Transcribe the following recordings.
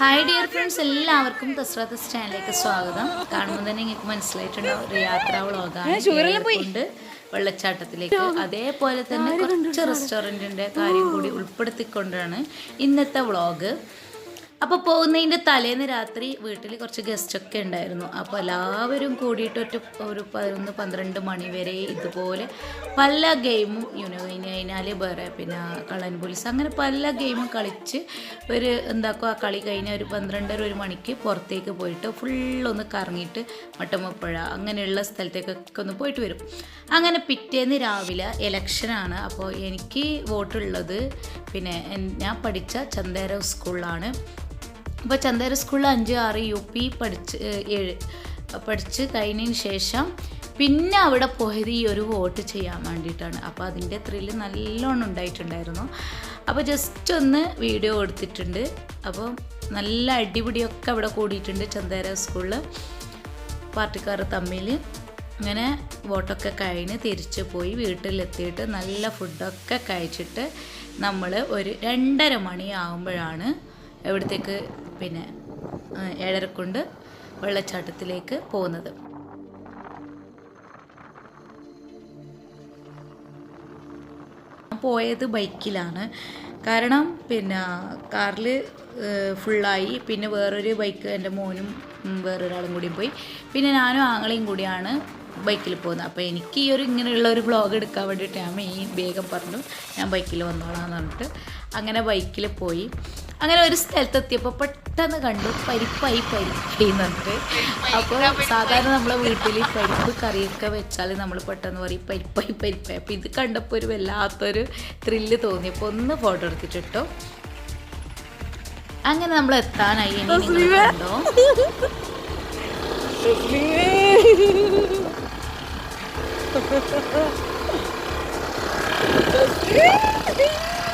Hi dear friends എല്ലാവർക്കും തസ്രാത്ത ചാനലിലേക്ക് സ്വാഗതം. കാണുമ്പോൾ തന്നെ നിങ്ങൾക്ക് മനസ്സിലായിട്ടുണ്ടാവും ഒരു യാത്രാ വ്ളോഗാണ് വെള്ളച്ചാട്ടത്തിലേക്ക്. അതേപോലെ തന്നെ കുറച്ച് റെസ്റ്റോറന്റിന്റെ കാര്യം കൂടി ഉൾപ്പെടുത്തിക്കൊണ്ടാണ് ഇന്നത്തെ വ്ളോഗ്. അപ്പോൾ പോകുന്നതിന്റെ തലേന്ന് രാത്രി വീട്ടിൽ കുറച്ച് ഗസ്റ്റ് ഒക്കെ ഉണ്ടായിരുന്നു. അപ്പോൾ എല്ലാവരും കൂടിയിട്ട് ഒറ്റ ഒരു പതിനൊന്ന് പന്ത്രണ്ട് മണി വരെ ഇതുപോലെ പല ഗെയിമും യുനോ കഴിഞ്ഞ് കഴിഞ്ഞാൽ വേറെ പിന്നെ കളൻ പോലീസ് അങ്ങനെ പല ഗെയിമും കളിച്ച് ഒരു എന്താക്കുക ആ കളി കഴിഞ്ഞ ഒരു പന്ത്രണ്ടര ഒരു മണിക്ക് പുറത്തേക്ക് പോയിട്ട് ഫുള്ളൊന്ന് കറങ്ങിയിട്ട് മട്ടമ്പുഴ അങ്ങനെയുള്ള സ്ഥലത്തേക്കൊക്കെ ഒന്ന് പോയിട്ട് വരും. അങ്ങനെ പിറ്റേന്ന് രാവിലെ ഇലക്ഷനാണ് അപ്പോൾ എനിക്ക് വോട്ടുള്ളത് പിന്നെ ഞാൻ പഠിച്ച ചന്തേര സ്കൂളിലാണ് അപ്പോൾ ചന്തേര സ്കൂളിൽ അഞ്ച് ആറ് യു പി പഠിച്ച് ഏഴ് പഠിച്ച് കഴിഞ്ഞതിന് ശേഷം പിന്നെ അവിടെ പോയത് ഈ ഒരു വോട്ട് ചെയ്യാൻ വേണ്ടിയിട്ടാണ്. അപ്പോൾ അതിന്റെ ത്രില്ല് നല്ലോണം ഉണ്ടായിട്ടുണ്ടായിരുന്നു. അപ്പോൾ ജസ്റ്റ് ഒന്ന് വീഡിയോ എടുത്തിട്ടുണ്ട്. അപ്പോൾ നല്ല അടിപിടിയൊക്കെ അവിടെ കൂടിയിട്ടുണ്ട് ചന്തേര സ്കൂളിൽ പാർട്ടിക്കാർ തമ്മിൽ അങ്ങനെ വോട്ടൊക്കെ കഴിഞ്ഞ് തിരിച്ച് പോയി വീട്ടിലെത്തിയിട്ട് നല്ല ഫുഡൊക്കെ കഴിച്ചിട്ട് നമ്മൾ ഒരു രണ്ടര മണിയാകുമ്പോഴാണ് എവിടത്തേക്ക് പിന്നെ ഏഴരക്കുണ്ട് വെള്ളച്ചാട്ടത്തിലേക്ക് പോകുന്നത്. പോയത് ബൈക്കിലാണ്. കാരണം പിന്നെ കാറിൽ ഫുള്ളായി. പിന്നെ വേറൊരു ബൈക്ക് എന്റെ മോനും വേറൊരാളും കൂടിയും പോയി. പിന്നെ ഞാനും ആങ്ങളെയും കൂടിയാണ് ബൈക്കിൽ പോകുന്നത്. അപ്പോൾ എനിക്ക് ഈ ഒരു ഇങ്ങനെയുള്ള ഒരു വ്ളോഗ് എടുക്കാൻ വേണ്ടിയിട്ട് ഞാൻ മെയിൻ വേഗം പറഞ്ഞു ഞാൻ ബൈക്കിൽ വന്നോളാം എന്ന് പറഞ്ഞിട്ട് അങ്ങനെ ബൈക്കിൽ പോയി. അങ്ങനെ ഒരു സ്ഥലത്തെത്തിയപ്പോൾ പെട്ടെന്ന് കണ്ടു പരിപ്പായി പരിപ്പ് എന്നിട്ട് അപ്പോൾ സാധാരണ നമ്മളെ വീട്ടിൽ പരിപ്പ് കറിയൊക്കെ വെച്ചാൽ നമ്മൾ പെട്ടെന്ന് പറയും പരിപ്പായി പരിപ്പായി. അപ്പോൾ ഇത് കണ്ടപ്പോൾ ഒരു വല്ലാത്തൊരു ത്രില്ല് തോന്നി. അപ്പോൾ ഒന്ന് ഫോട്ടോ എടുത്തിട്ടോ അങ്ങനെ നമ്മൾ എത്താനായി ഇനി നിങ്ങൾ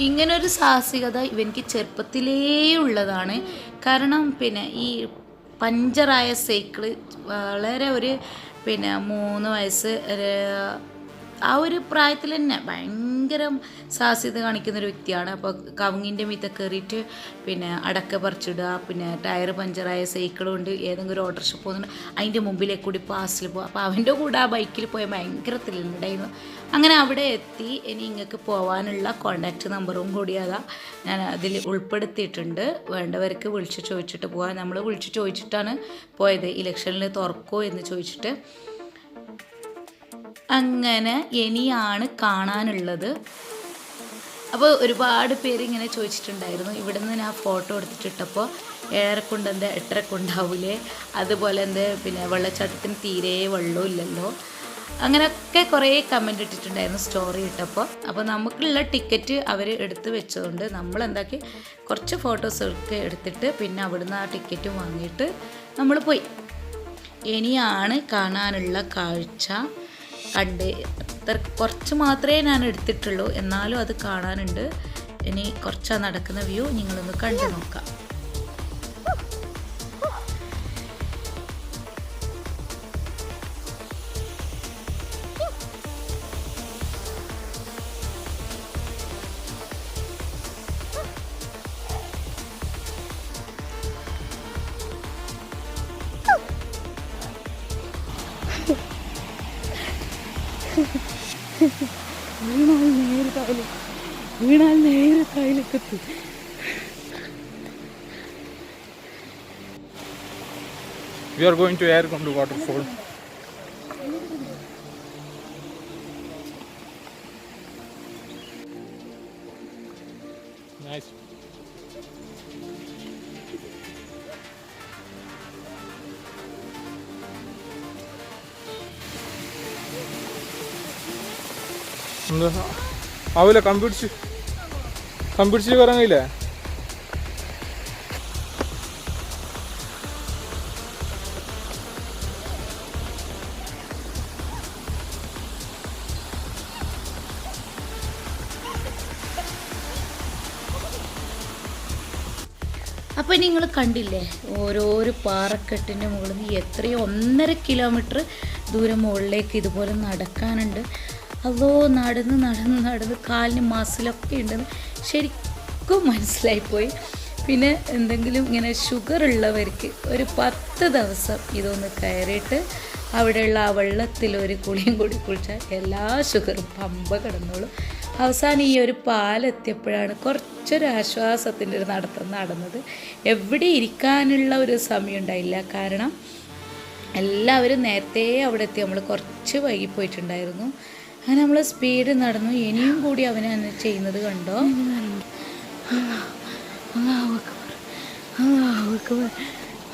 ഇങ്ങനൊരു സാഹസികത ഇവനിക്ക് ചെറുപ്പത്തിലേ ഉള്ളതാണ് കാരണം പിന്നെ ഈ പഞ്ചറായ സൈക്കിൾ വളരെ ഒരു പിന്നെ മൂന്ന് വയസ്സ് ആ ഒരു പ്രായത്തിൽ തന്നെ ഭയങ്കര സാഹസികത കാണിക്കുന്ന ഒരു വ്യക്തിയാണ്. അപ്പോൾ കവുങ്ങിന്റെ മീത്ത കയറിയിട്ട് പിന്നെ അടക്ക പറിച്ചിടുക പിന്നെ ടയർ പഞ്ചറായ സൈക്കിൾ കൊണ്ട് ഏതെങ്കിലും ഒരു ഓട്ടോറിക്ഷ പോകുന്നുണ്ട് അതിന്റെ മുമ്പിലേക്ക് കൂടി പാസിൽ പോകും അപ്പോൾ അവന്റെ കൂടെ ആ ബൈക്കിൽ പോയ ഭയങ്കര ത്രില്ലുണ്ടായിരുന്നു. അങ്ങനെ അവിടെ എത്തി. ഇനി ഇങ്ങക്ക് പോകാനുള്ള കോണ്ടാക്റ്റ് നമ്പറും കൂടി അതാ ഞാൻ അതിൽ ഉൾപ്പെടുത്തിയിട്ടുണ്ട്. വേണ്ടവർക്ക് വിളിച്ച് ചോദിച്ചിട്ട് പോകാൻ നമ്മൾ വിളിച്ച് ചോദിച്ചിട്ടാണ് പോയത്. ഇലക്ഷനിൽ തുറക്കോ എന്ന് ചോദിച്ചിട്ട്. അങ്ങനെ ഇനിയാണ് കാണാനുള്ളത്. അപ്പോൾ ഒരുപാട് പേര് ഇങ്ങനെ ചോദിച്ചിട്ടുണ്ടായിരുന്നു. ഇവിടെ നിന്ന് ഞാൻ ഫോട്ടോ എടുത്തിട്ടിട്ടപ്പോൾ ഏഴരക്കുണ്ട് എന്താ എട്ടരക്കുണ്ടാവൂലേ? അതുപോലെ എന്താ പിന്നെ വെള്ളച്ചാട്ടത്തിന് തീരെ വെള്ളവും ഇല്ലല്ലോ. അങ്ങനെയൊക്കെ കുറേ കമന്റ് ഇട്ടിട്ടുണ്ടായിരുന്നു സ്റ്റോറി ഇട്ടപ്പോൾ അപ്പോൾ നമുക്കുള്ള ടിക്കറ്റ് അവർ എടുത്ത് വെച്ചതുകൊണ്ട് നമ്മൾ എന്താക്കി കുറച്ച് ഫോട്ടോസ് ഒക്കെ എടുത്തിട്ട് പിന്നെ അവിടുന്ന് ആ ടിക്കറ്റും വാങ്ങിയിട്ട് നമ്മൾ പോയി. ഇനിയാണ് കാണാനുള്ള കാഴ്ച. കണ്ട്. അത്ര കുറച്ച് മാത്രമേ ഞാൻ എടുത്തിട്ടുള്ളൂ. എന്നാലും അത് കാണാനുണ്ട്. ഇനി കുറച്ചാ നടക്കുന്ന വ്യൂ നിങ്ങളൊന്ന് കണ്ടു നോക്കാം. വീണാൽ നേരെ കായൽ വീണാൽ നേരെ കായലേക്കെത്തി We are going to Airkondu waterfall. Nice. എന്താ? ആവില്ല കമ്പിടിച്ച്. കമ്പിടിച്ച് കയറാൻ കഴിയില്ലേ അപ്പോൾ നിങ്ങൾ കണ്ടില്ലേ ഓരോരോ പാറക്കെട്ടിന്റെ മുകളിൽ എത്രയോ ഒന്നര കിലോമീറ്റർ ദൂരം മുകളിലേക്ക് ഇതുപോലെ നടക്കാനുണ്ട്. അതോ നടന്ന് നടന്ന് നടന്ന് കാലിന് മസിലൊക്കെ ഉണ്ടെന്ന് ശരിക്കും മനസ്സിലായിപ്പോയി. പിന്നെ എന്തെങ്കിലും ഇങ്ങനെ ഷുഗർ ഉള്ളവർക്ക് ഒരു പത്ത് ദിവസം ഇതൊന്ന് കയറിയിട്ട് അവിടെയുള്ള ആ വെള്ളത്തിൽ ഒരു കുളിയും കൂടി കുളിച്ചാൽ എല്ലാ ഷുഗറും പമ്പ കിടന്നോളും. അവസാനം ഈ ഒരു പാലെത്തിയപ്പോഴാണ് കുറച്ചൊരു ആശ്വാസത്തിന്റെ ഒരു നടത്തം നടന്നത്. എവിടെ ഇരിക്കാനുള്ള ഒരു സമയം ഉണ്ടായില്ല. കാരണം എല്ലാവരും നേരത്തെ അവിടെ എത്തി. നമ്മൾ കുറച്ച് വൈകിപ്പോയിട്ടുണ്ടായിരുന്നു അങ്ങനെ നമ്മൾ സ്പീഡ് നടന്നു. ഇനിയും കൂടി അവനെ ചെയ്യുന്നത് കണ്ടോ?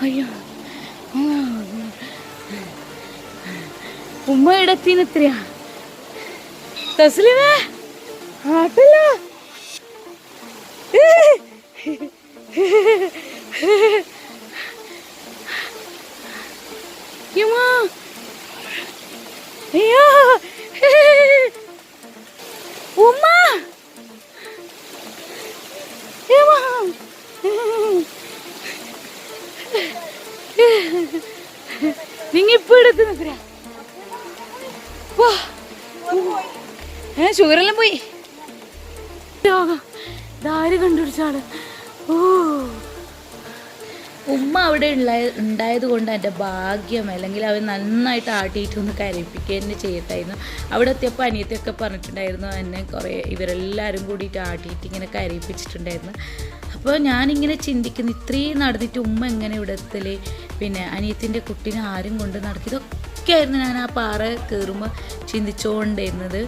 അയ്യോ. ഉമ്മ ഇടത്തിന് എത്രയാ തസ്ലിമേ ആട്ടല്ല. യുമാ അയ്യോ. ഉമ്മ. നിങ്ങ ഇപ്പൊ എടുത്ത് നിൽക്കുക ഏ ഷുഗറെല്ലാം പോയി. ദാരി കണ്ടുപിടിച്ചാണ് ഓ. ഉമ്മ അവിടെ ഉണ്ടായ ഉണ്ടായത് കൊണ്ട് എന്റെ ഭാഗ്യം അല്ലെങ്കിൽ അവൻ നന്നായിട്ട് ആട്ടിയിട്ട് ഒന്ന് കരയിപ്പിക്കുക തന്നെ ചെയ്യട്ടായിരുന്നു അവിടെ എത്തിയപ്പോൾ അനിയത്തിയൊക്കെ പറഞ്ഞിട്ടുണ്ടായിരുന്നു എന്നെ കുറേ ഇവരെല്ലാവരും കൂടിയിട്ട് ആട്ടിയിട്ട് ഇങ്ങനെ കരയിപ്പിച്ചിട്ടുണ്ടായിരുന്നു. അപ്പോൾ ഞാനിങ്ങനെ ചിന്തിക്കുന്നു ഇത്രയും നടന്നിട്ട് ഉമ്മ എങ്ങനെ ഇവിടെ എത്തൽ? പിന്നെ അനിയത്തിന്റെ കുട്ടീനെ ആരും കൊണ്ട് നടക്കും ആയിരുന്നു ഞാൻ ആ പാറ കയറുമ്പോൾ ചിന്തിച്ചുകൊണ്ടിരുന്നത്.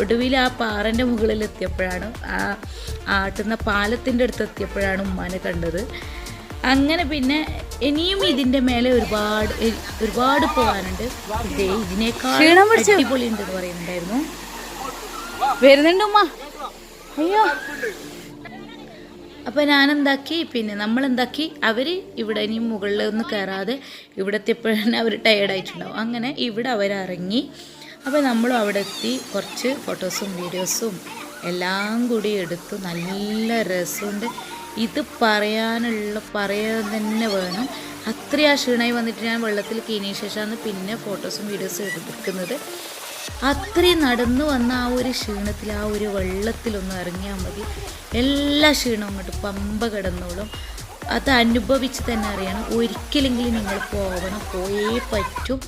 ഒടുവിൽ ആ പാറന്റെ മുകളിൽ എത്തിയപ്പോഴാണ് ആ ആട്ടുന്ന പാലത്തിന്റെ അടുത്ത് എത്തിയപ്പോഴാണ് ഉമ്മാനെ കണ്ടത്. അങ്ങനെ പിന്നെ ഇനിയും ഇതിന്റെ മേലെ ഒരുപാട് ഒരുപാട് പോകാനുണ്ട്. ഇതിനേക്കാൾ അടിപൊളി ഉണ്ട് എന്ന് പറയുന്നുണ്ടായിരുന്നു. വരുന്നുണ്ട് ഉമ്മ. അയ്യോ. അപ്പോൾ ഞാൻ എന്താക്കി പിന്നെ നമ്മൾ എന്താക്കി അവർ ഇവിടെ ഇനി മുകളിലൊന്നും കയറാതെ ഇവിടെ എത്തിയപ്പോഴാണ് അവർ ടയേർഡായിട്ടുണ്ടാവും അങ്ങനെ ഇവിടെ അവരിറങ്ങി. അപ്പോൾ നമ്മളും അവിടെ എത്തി. കുറച്ച് ഫോട്ടോസും വീഡിയോസും എല്ലാം കൂടി എടുത്തു. നല്ല രസമുണ്ട്. ഇത് പറയാനുള്ള പറയാൻ തന്നെ വേണം. അത്രയും ക്ഷീണമായി വന്നിട്ട് ഞാൻ വെള്ളത്തിൽ കീനിയ ശേഷമാണ് പിന്നെ ഫോട്ടോസും വീഡിയോസും എടുക്കുന്നത്. അത്രയും നടന്നു വന്ന ആ ഒരു ക്ഷീണത്തിൽ ആ ഒരു വെള്ളത്തിലൊന്ന് ഇറങ്ങിയാൽ മതി. എല്ലാ ക്ഷീണവും അങ്ങോട്ട് പമ്പ കിടന്നോളും. അത് അനുഭവിച്ച് തന്നെ അറിയണം. ഒരിക്കലെങ്കിലും നിങ്ങൾ പോകണം പോയേ പറ്റും.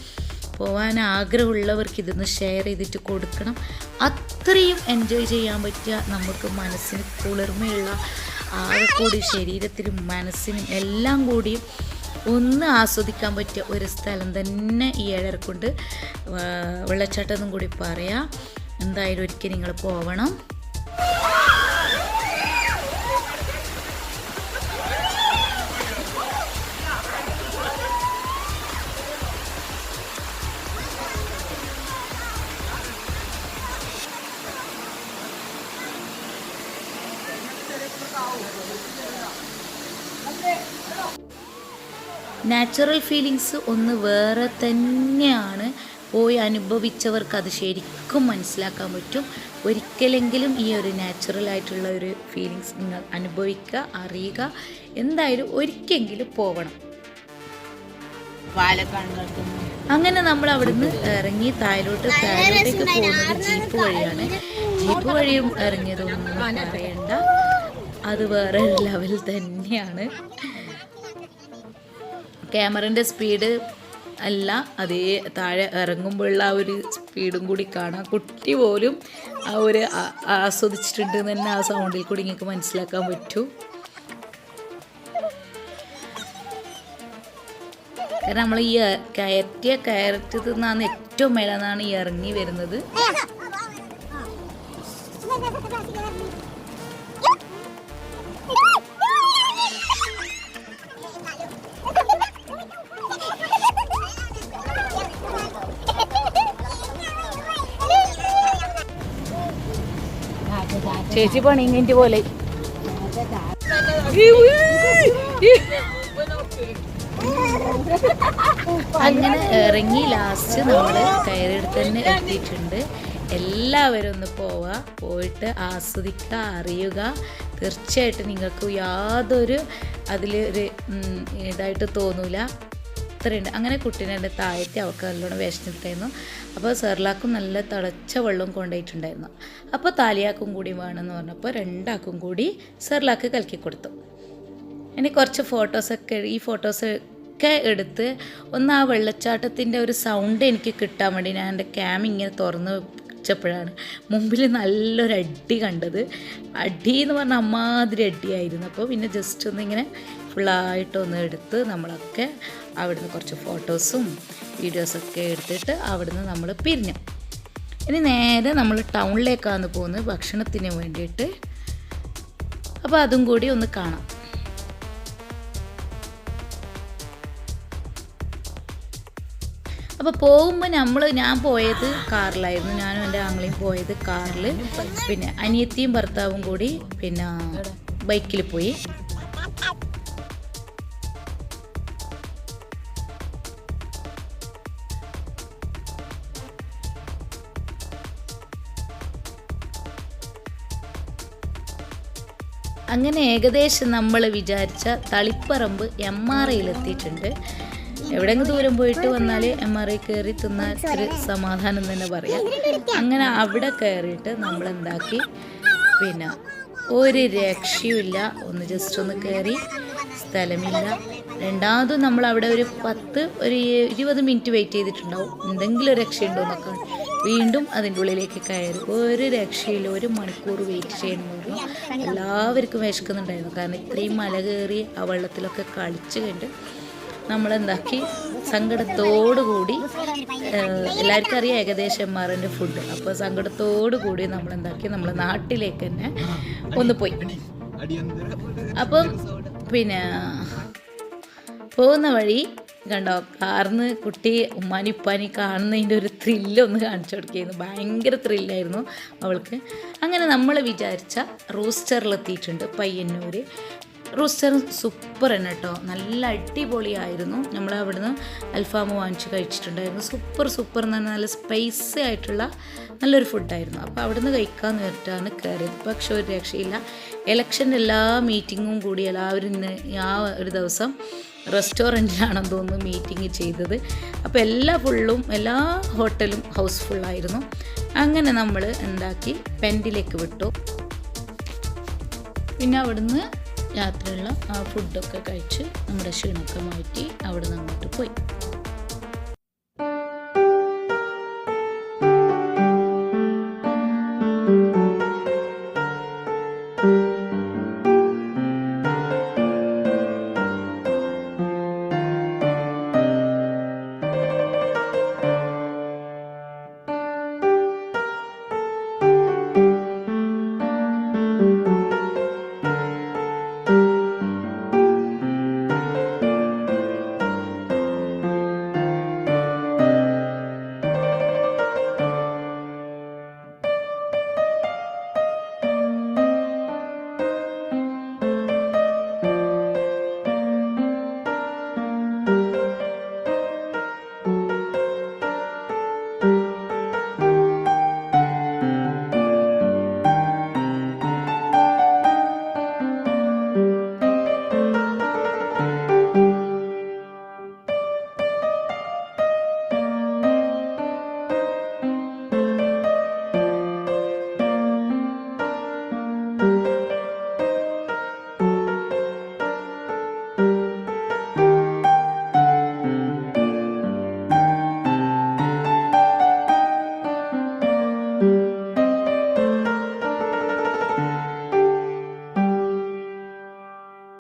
പോകാൻ ആഗ്രഹമുള്ളവർക്ക് ഇതൊന്ന് ഷെയർ ചെയ്തിട്ട് കൊടുക്കണം. അത്രയും എൻജോയ് ചെയ്യാൻ പറ്റിയ നമുക്ക് മനസ്സിന് കുളിർമയുള്ള ആകെ കൂടി ശരീരത്തിനും മനസ്സിനും എല്ലാം കൂടി ഒന്ന് ആസ്വദിക്കാൻ പറ്റിയ ഒരു സ്ഥലം തന്നെ ഈ ഏഴരക്കുണ്ട്. വെള്ളച്ചാട്ടം എന്നും കൂടി പറയാം. എന്തായാലും ഒരിക്കൽ നിങ്ങൾ പോവണം. നാച്ചുറൽ ഫീലിങ്സ് ഒന്ന് വേറെ തന്നെയാണ്. പോയി അനുഭവിച്ചവർക്ക് അത് ശരിക്കും മനസ്സിലാക്കാൻ പറ്റും. ഒരിക്കലെങ്കിലും ഈ ഒരു നാച്ചുറൽ ആയിട്ടുള്ള ഒരു ഫീലിങ്സ് നിങ്ങൾ അനുഭവിക്കുക അറിയുക. എന്തായാലും ഒരിക്കലെങ്കിലും പോകണം അങ്ങനെ നമ്മൾ അവിടുന്ന് ഇറങ്ങി താഴോട്ട് താഴോട്ടേക്ക് പോകുന്നത് ജീപ്പ് വഴിയാണ്. ജീപ്പ് വഴിയും ഇറങ്ങിയതൊന്നും പറയണ്ട. അത് വേറെ ലെവൽ തന്നെയാണ്. ക്യാമറന്റെ സ്പീഡ് അല്ല അതേ താഴെ ഇറങ്ങുമ്പോഴുള്ള ആ ഒരു സ്പീഡും കൂടി കാണാം. കുട്ടി പോലും ആ ഒരു ആസ്വദിച്ചിട്ടുണ്ട് തന്നെ ആ സൗണ്ടിൽ കൂടി നിങ്ങൾക്ക് മനസ്സിലാക്കാൻ പറ്റൂ. കാരണം നമ്മൾ ഈ കയറ്റിയ കയറ്റത്തിൽ നിന്നാണ് ഏറ്റവും മേലെന്നാണ് ഈ ഇറങ്ങി വരുന്നത്. ചേച്ചി പണി കഴിഞ്ഞിട്ട് പോലെ. അങ്ങനെ ഇറങ്ങി ലാസ്റ്റ് നമ്മൾ കയറിയെടുത്ത് തന്നെ എത്തിയിട്ടുണ്ട്. എല്ലാവരും ഒന്ന് പോവുക. പോയിട്ട് ആസ്വദിക്കുക അറിയുക. തീർച്ചയായിട്ടും നിങ്ങൾക്ക് യാതൊരു അതിൽ ഒരു ഇതായിട്ട് തോന്നൂല. അത്രയുണ്ട്. അങ്ങനെ കുട്ടീനെ എന്റെ താഴത്തെ അവൾക്ക് നല്ലോണം വിശന്നിട്ടായിരുന്നു അപ്പോൾ സെർലാക്കും നല്ല തിളച്ച വെള്ളം കൊണ്ടുപോയിട്ടുണ്ടായിരുന്നു. അപ്പോൾ താലിയാക്കും കൂടി വേണമെന്ന് പറഞ്ഞപ്പോൾ രണ്ടാക്കും കൂടി സെർലാക്ക് കലക്കി കൊടുത്തു. ഇനി കുറച്ച് ഫോട്ടോസൊക്കെ ഈ ഫോട്ടോസ് ഒക്കെ എടുത്ത് ഒന്ന് ആ വെള്ളച്ചാട്ടത്തിന്റെ ഒരു സൗണ്ട് എനിക്ക് കിട്ടാൻ വേണ്ടി ഞാൻ എന്റെ ക്യാം ഇങ്ങനെ തുറന്ന് വെച്ചപ്പോഴാണ് മുമ്പിൽ നല്ലൊരു അടി കണ്ടത്. അടി എന്ന് പറഞ്ഞാൽ അമ്മാതിരി അടിയായിരുന്നു. അപ്പോൾ പിന്നെ ജസ്റ്റ് ഒന്ന് ഇങ്ങനെ ഫുള്ളായിട്ടൊന്ന് എടുത്ത് നമ്മളൊക്കെ അവിടുന്ന് കുറച്ച് ഫോട്ടോസും വീഡിയോസൊക്കെ എടുത്തിട്ട് അവിടുന്ന് നമ്മൾ പിരിഞ്ഞു. ഇനി നേരെ നമ്മൾ ടൗണിലേക്കാണ് പോകുന്നത് ഭക്ഷണത്തിന് വേണ്ടിയിട്ട്. അപ്പോൾ അതും കൂടി ഒന്ന് കാണാം. അപ്പോൾ പോകുമ്പോൾ നമ്മൾ ഞാൻ പോയത് കാറിലായിരുന്നു. ഞാനും എന്റെ ആങ്ങളെയും പോയത് കാറിൽ പിന്നെ അനിയത്തിയും ഭർത്താവും കൂടി പിന്നെ ബൈക്കിൽ പോയി. അങ്ങനെ ഏകദേശം നമ്മൾ വിചാരിച്ച തളിപ്പറമ്പ് എം ആർ ഐയിലെത്തിയിട്ടുണ്ട് എവിടെങ്കിലും ദൂരം പോയിട്ട് വന്നാൽ എം ആർ ഐ കയറി തിന്നാൽ ഒരു സമാധാനം തന്നെ പറയാം. അങ്ങനെ അവിടെ കയറിയിട്ട് നമ്മൾ എന്താക്കി പിന്നെ ഒരു രക്ഷയുമില്ല. ഒന്ന് ജസ്റ്റ് ഒന്ന് കയറി സ്ഥലമില്ല. രണ്ടാമതും നമ്മൾ അവിടെ ഒരു പത്ത് ഒരു ഇരുപത് മിനിറ്റ് വെയിറ്റ് ചെയ്തിട്ടുണ്ടാവും. എന്തെങ്കിലും രക്ഷയുണ്ടോ എന്നൊക്കെ. വീണ്ടും അതിന്റെ ഉള്ളിലേക്ക് കയറി. ഒരു രക്ഷയില്ല ഒരു മണിക്കൂർ വെയിറ്റ് ചെയ്യണമെന്ന് എല്ലാവർക്കും വിശക്കുന്നുണ്ടായിരുന്നു. കാരണം ഇത്രയും മല കയറി ആ വെള്ളത്തിലൊക്കെ കളിച്ചു കണ്ട് നമ്മളെന്താക്കി? സങ്കടത്തോടു കൂടി എല്ലാവർക്കും അറിയാം ഏകദേശം എം ആറിന്റെ ഫുഡ് അപ്പോൾ സങ്കടത്തോടു കൂടി നമ്മളെന്താക്കി? നമ്മളെ നാട്ടിലേക്ക് തന്നെ ഒന്ന് പോയി. അപ്പം പിന്നെ പോകുന്ന വഴി കണ്ടോ കാർന്ന് കുട്ടി ഉമ്മാനി ഉപ്പാനി കാണുന്നതിന്റെ ഒരു ത്രില്ലൊന്ന് കാണിച്ചു കൊടുക്കുകയായിരുന്നു. ഭയങ്കര ത്രില്ലായിരുന്നു അവൾക്ക്. അങ്ങനെ നമ്മൾ വിചാരിച്ച റൂസ്റ്ററിലെത്തിയിട്ടുണ്ട് പയ്യന്നൂർ റൂസ്റ്റർ സൂപ്പർ തന്നെ കേട്ടോ. നല്ല അടിപൊളിയായിരുന്നു. നമ്മൾ അവിടുന്ന് അൽഫാം വാങ്ങിച്ച് കഴിച്ചിട്ടുണ്ടായിരുന്നു. സൂപ്പർ സൂപ്പർ എന്ന് പറഞ്ഞാൽ നല്ല സ്പൈസി ആയിട്ടുള്ള നല്ലൊരു ഫുഡായിരുന്നു അപ്പോൾ അവിടുന്ന് കഴിക്കാമെന്ന് പറഞ്ഞിട്ടാണ് കയറിയത്. പക്ഷേ ഒരു രക്ഷയില്ല. ഇലക്ഷന്റെ എല്ലാ മീറ്റിങ്ങും കൂടി എല്ലാവരും ആ ഒരു ദിവസം റെസ്റ്റോറന്റിലാണെന്ന് തോന്നുന്നു മീറ്റിംഗ് ചെയ്തത്. അപ്പോൾ എല്ലാ ഫുള്ളും എല്ലാ ഹോട്ടലും ഹൗസ്ഫുള്ളായിരുന്നു. അങ്ങനെ നമ്മൾ എന്താക്കി പെൻഡിലേക്ക് വിട്ടു. പിന്നെ അവിടുന്ന് യാത്രയുള്ള ആ ഫുഡൊക്കെ കഴിച്ച് നമ്മുടെ ക്ഷീണമൊക്കെ മാറ്റി അവിടെ നിന്ന് അങ്ങോട്ട് പോയി.